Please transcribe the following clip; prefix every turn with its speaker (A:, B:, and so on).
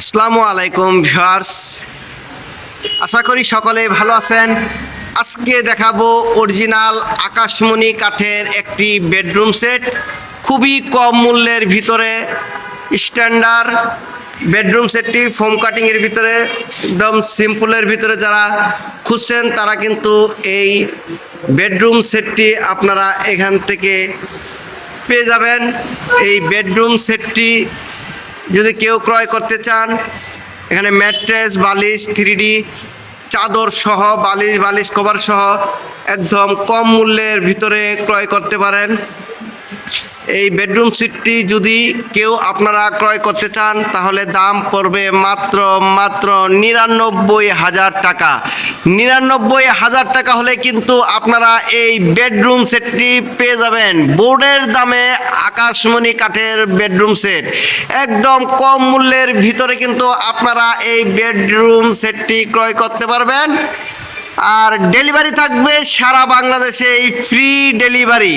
A: আসসালামু আলাইকুম ভিউয়ার্স। আশা করি সকলে ভালো আছেন। আজকে দেখাবো অরিজিনাল আকাশমণি কাঠের একটি বেডরুম সেট। খুবই কম মূল্যের ভিতরে স্ট্যান্ডার্ড বেডরুম সেটটি ফোম কাটিংয়ের ভিতরে, একদম সিম্পলের ভিতরে যারা খুঁজছেন, তারা কিন্তু এই বেডরুম সেটটি আপনারা এখান থেকে পেয়ে যাবেন। এই বেডরুম সেটটি যদি কেউ ক্রয় করতে চান, এখানে ম্যাট্রেস, বালিশ থ্রি চাদর সহ, বালিশ বালিশ, কভার সহ, একদম কম মূল্যের ভিতরে ক্রয় করতে পারেন। এই বেডরুম সিটটি যদি কেউ আপনারা ক্রয় করতে চান, তাহলে দাম পড়বে মাত্র মাত্র নিরানব্বই হাজার টাকা। নিরানব্বই হাজার টাকা হলে কিন্তু আপনারা এই বেডরুম সেটটি পেয়ে যাবেন। বোর্ডের দামে আকাশমণি কাঠের বেডরুম সেট। একদম কম মূল্যের ভিতরে কিন্তু আপনারা এই বেডরুম সেটটি ক্রয় করতে পারবেন। আর ডেলিভারি থাকবে সারা বাংলাদেশে এই ফ্রি ডেলিভারি।